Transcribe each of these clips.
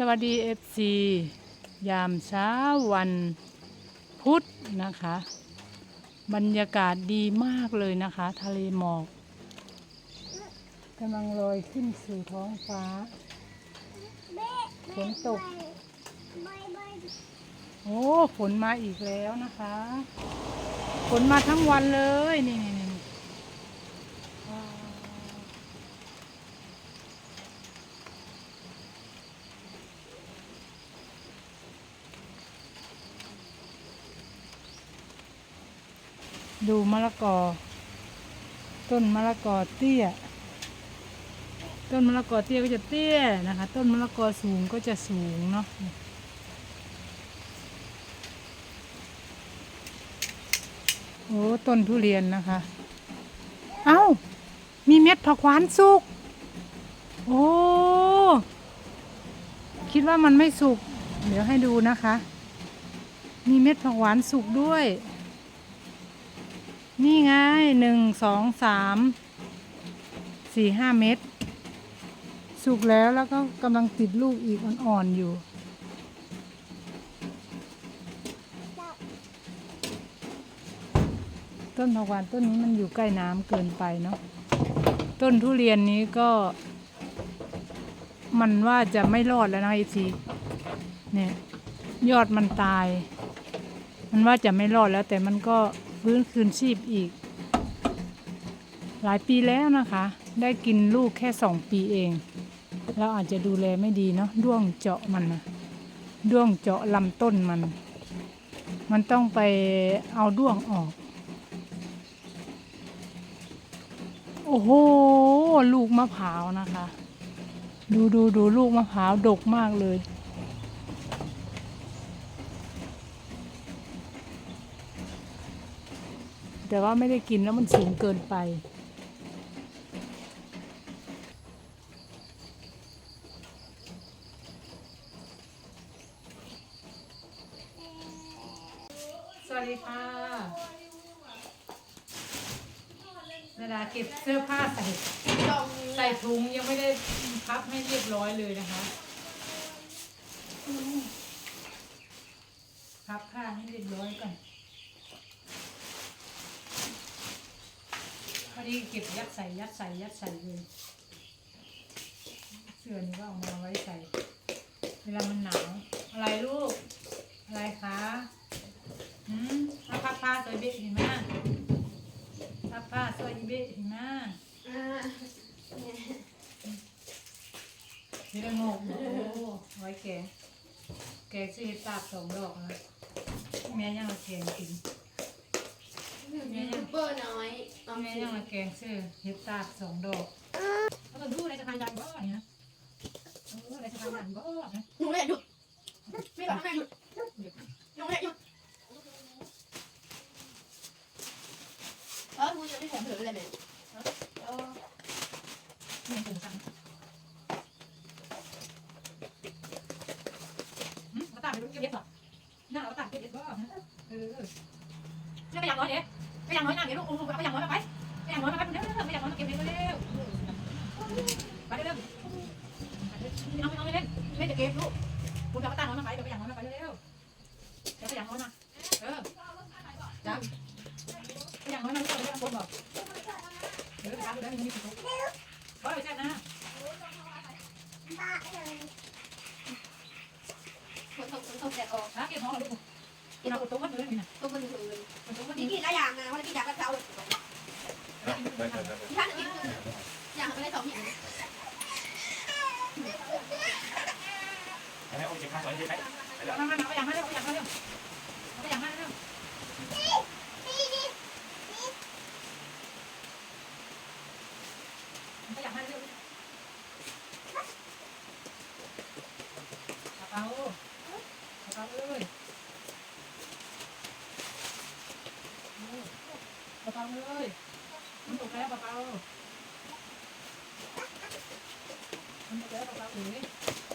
สวัสดี FC ยามเช้าวันพุธนะคะ บรรยากาศดีมากเลยนะคะ ทะเลหมอกกำลังลอยขึ้นสู่ท้องฟ้า ฝนตก โอ้ ฝนมาอีกแล้วนะคะ ฝนมาทั้งวันเลยนี่นี่นี่ว้าว ดูมะละกอ ต้นมะละกอเตี้ย ต้นมะละกอเตี้ยก็จะเตี้ยนะคะ ต้นมะละกอสูงก็จะสูงเนาะโอ้ต้นทุเรียนนะคะ เอ้า มีเม็ดผักหวานสุก โอ้ คิดว่ามันไม่สุก เดี๋ยวให้ดูนะคะ มีเม็ดผักหวานสุกด้วย นี่ไงหนึ่งสองสามสี่ห้าเม็ดสุกแล้วแล้วก็กำลังติดลูกอีกอ่อนๆอยู่ ต้นผักหวานต้นนี้มันอยู่ใกล้น้ำเกินไปเนาะต้นทุเรียนนี้ก็ มันว่าจะไม่รอดแล้วนะไอซีเนี่ยยอดมันตาย มันว่าจะไม่รอดแล้วแต่มันก็ ฟื้นคืนชีพอีก หลายปีแล้วนะคะ ได้กินลูกแค่สองปีเอง เราอาจจะดูแลไม่ดีเนาะด้วงเจาะมันนะด้วงเจาะลำต้นมัน มันต้องไปเอาด้วงออก โอ้โห ลูกมะพร้าวนะคะ ดูดูดูลูกมะพร้าวดกมากเลย แต่ว่าไม่ได้กินแล้วมันสูงเกินไป สวัสดีค่ะนาดาเก็บเสื้อผ้าใส่ใส่ถุงยังไม่ได้พับให้เรียบร้อยเลยนะคะ พับผ้าให้เรียบร้อยก่อน พอดีเก็บยัดใส่ยัดใส่ยัดใส่เลยเสื้อนี้ก็เอามาไว้ใส่ เวลามันหนาวอะไรลูก อะไรคะหืมเอาผ้าผ้าสวยเบ็ดเห็นไหมผ้าผ้าสวยเบ็ดเห็นไหมนี่ละงกโอ้ไว้แกแกซื้อเห็ดตาบสองดอกนะแม่ยังมาแกงกิน ยูทูบเบอร์น้อยเอาแม่ยังมาแกงซื้อเห็ดตาบสองดอกเขาต้องดูในสะพานยันบ่อนี่นะเออในสะพานยันบ่อนะหนูเลยหยุดไม่บอกให้หยุดหนูเลยหยุดเออหนูยังไม่ผมถือเลยแม่เออเงินถึงสั่งหืมมาตามไปดูเก็บเห็ดก่อนน่าเราตามเก็บเห็ดบ่อนะเออไม่ไปอย่างน้อยเด็ ไปอย่างน้อยนะเดี๋ยวลูกอุ้มไปอย่างน้อยมาไปไปอย่างน้อยมาไปเร็วๆไปอย่างน้อยมาเก็บเร็วๆไปเร็วเอาไม่เอาไม่เล่นเล่นจะเก็บลูกคุณจะมาตั้งน้อยมาไปเดี๋ยวไปอย่างน้อยมาไปเร็วเดี๋ยวไปอย่างน้อยมาเออจ้าไปอย่างน้อยมาลูกเดี๋ยวคนบอกเดี๋ยวไปทำแล้วมีสุขก็ไปแจ้งนะ ฝนตกฝนตกแดดออก หาเก็บของลูกกินเอาตัวมันเลยนี่นะ ตกมันถือเลย มันตัวมัน นี่ นี่ กินหลายอย่างนะวันนี้กินอยากกระเช้า ท่านกินอย่างไม่ได้สองอย่างให้โอเคข้าวสวยดีไหมมามาเอาอยางมาเร็วอยางมาเร็วอยางมาเร็วอยางมาเร็ว Mau jalan.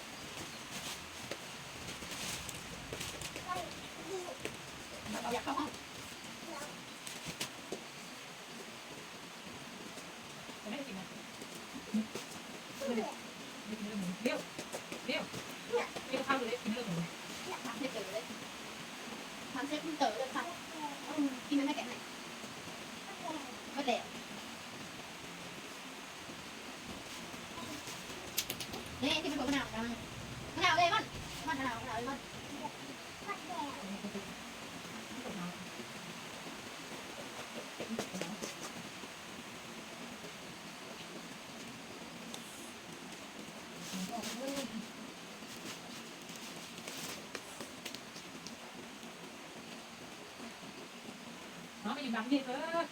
น้องไปยืนบังที่นี่เถอะ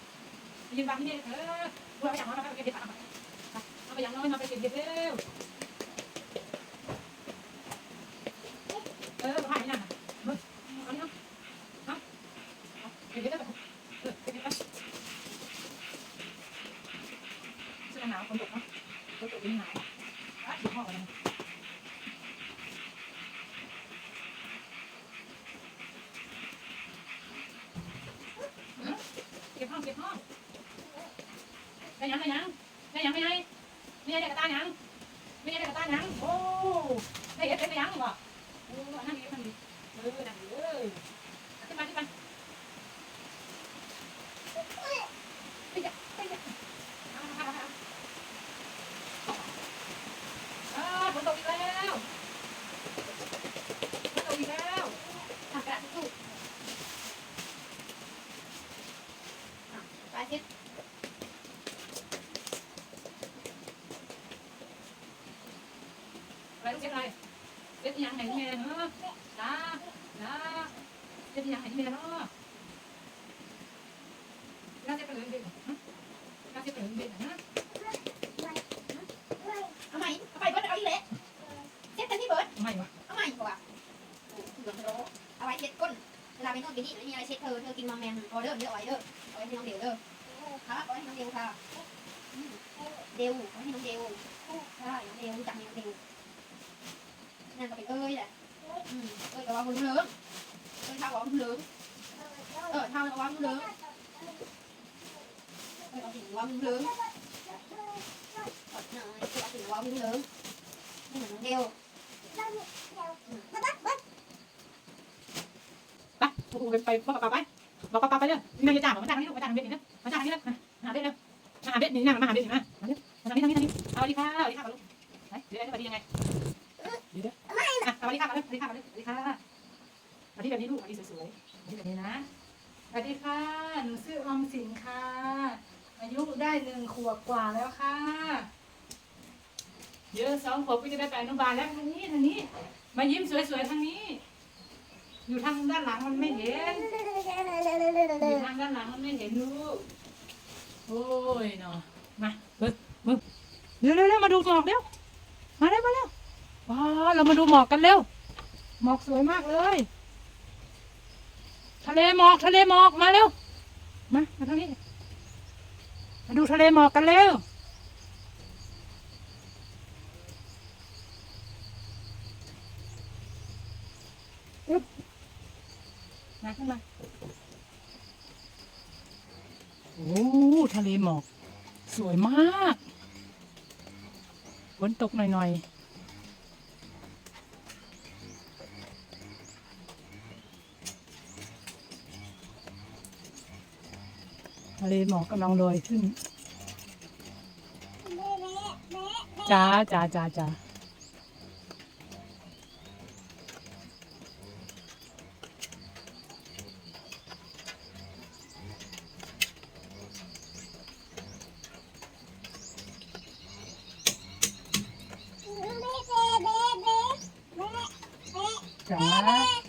ไปยืนบังที่นี่เถอะกูเอาไปอย่างน้อยมาไปเก็บเห็ดเอาไปอย่างน้อยมาไปเก็บเห็ดเร็วเออผ่านยังเอานี่เนาะเอาเก็บเห็ดได้แบบเออเก็บเห็ดไปเสื้อหนาวคนตกเนาะคนตกยิ่งหนาวอะดูห้องกันเก็บห้องเก็บห้องได้ยังได้ยังได้ยังไม่ให้ ไม่ได้กระตายังไม่ได้กระตายังโอ้ได้เห็ดได้ยังบ่โอ้นั่นดีนั่นดีเออนั่งดีเออขึ้นมาขึ้นมาไปจ้ะไปจ้ะอ่าฝนตกอีกแล้วฝนตกอีกแล้ว ทำกระดาษทิชชู่ไปเช็ด อะไรลูก เช็ดอะไรเช็ดยังไหนแม่เนาะจ้าจ้าเช็ดยังไหนแม่เนาะน่าจะเป็นเรื่องเด็กน่าจะเป็นเรื่องเด็กนะเอาใหม่เอาไปเบิร์ดเอาอีเละเช็ดเต็มที่เบิร์ดไมวะเอาใหม่กว่าเหลืองโรเอาไว้เช็ดก้นเวลาไปนอนกินนี่ไม่มีอะไรเช็ดเธอเธอกินมาแมงออเดอร์เยอะไว้เด้อเอาไว้ให้น้องเดียวเด้อครับเอาไว้ให้น้องเดียวค่ะอืมเดวเอาไว้ให้น้องเดียวใช่น้องเดวรู้จักน้องเดียว นั่นก็เป็นเอ้ยแหละอืมเอ้ยก็ว่าคุณเหลืองเอ้ยเท่าว่าคุณเหลืองเออเท่าว่าคุณเหลืองเอ้ยเอาถึงว่าคุณเหลืองกดหน่อยเอาถึงว่าคุณเหลืองไม่เหมือนน้องเดวไปถูกไปบอกป้าไปบอกป้าไปเลยนี่จะจ่าบอกมาจ่านี่ลูกมาจ่าเบ็ดนี่นะมาจ่านี่นะมาหาเบ็ดเลยมาหาเบ็ดนี่นะมาหาเบ็ดนี่มามาเร็ว ขวบกว่าแล้วค่ะ เดี๋ยวสองขวบก็จะได้ไปอนุบาลแล้วทางนี้ทางนี้ มายิ้มสวยๆทางนี้ อยู่ทางด้านหลังมันไม่เห็น อยู่ทางด้านหลังมันไม่เห็นลูก โอ้ยเนาะ มาเบิ้งเบิ้งเร็วเร็วมาดูหมอกเร็ว มาเร็วมาเร็วว้าเรามาดูหมอกกันเร็ว หมอกสวยมากเลย ทะเลหมอกทะเลหมอกมาเร็ว มา มาทางนี้ มาดูทะเลหมอกกันเร็วอึ๊บมาขึ้นมา โอ้ทะเลหมอก สวยมาก ฝนตกหน่อยๆ ทะเลหมอกกำลังลอยขึ้นจ้าจ้าจ้าจ้าจ้า